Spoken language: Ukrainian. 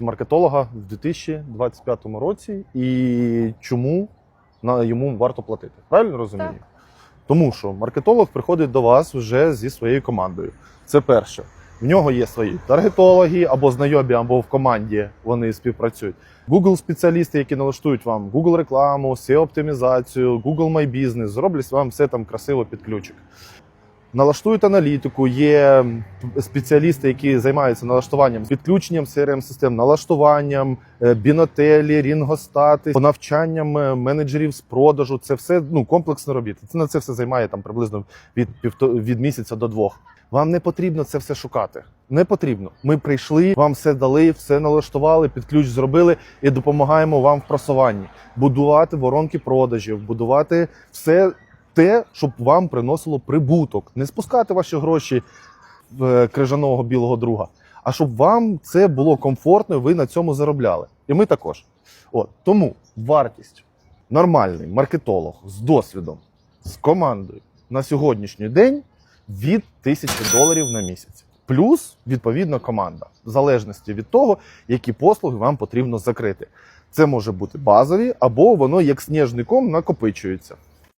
маркетолога в 2025 році і чому на йому варто платити. Правильно розумію? Так. Тому що маркетолог приходить до вас вже зі своєю командою. Це перше. В нього є свої таргетологи або знайомі, або в команді вони співпрацюють. Google спеціалісти, які налаштують вам Google рекламу, SEO оптимізацію, Google My Business, зроблять вам все там красиво під ключик. Налаштують аналітику, є спеціалісти, які займаються налаштуванням, підключенням crm систем налаштуванням, е, бінотелі, рінгостати, навчанням е, менеджерів з продажу. Це все ну комплексна робіта. Це на це все займає там приблизно від від місяця до двох. Вам не потрібно це все шукати. Не потрібно. Ми прийшли, вам все дали, все налаштували, під ключ зробили і допомагаємо вам в просуванні, будувати воронки продажів, будувати все те, щоб вам приносило прибуток, не спускати ваші гроші в е, крижаного білого друга, а щоб вам це було комфортно, і ви на цьому заробляли. І ми також. От тому вартість нормальний маркетолог з досвідом, з командою на сьогоднішній день від тисячі доларів на місяць. Плюс відповідна команда, в залежності від того, які послуги вам потрібно закрити. Це може бути базові, або воно як сніжником накопичується.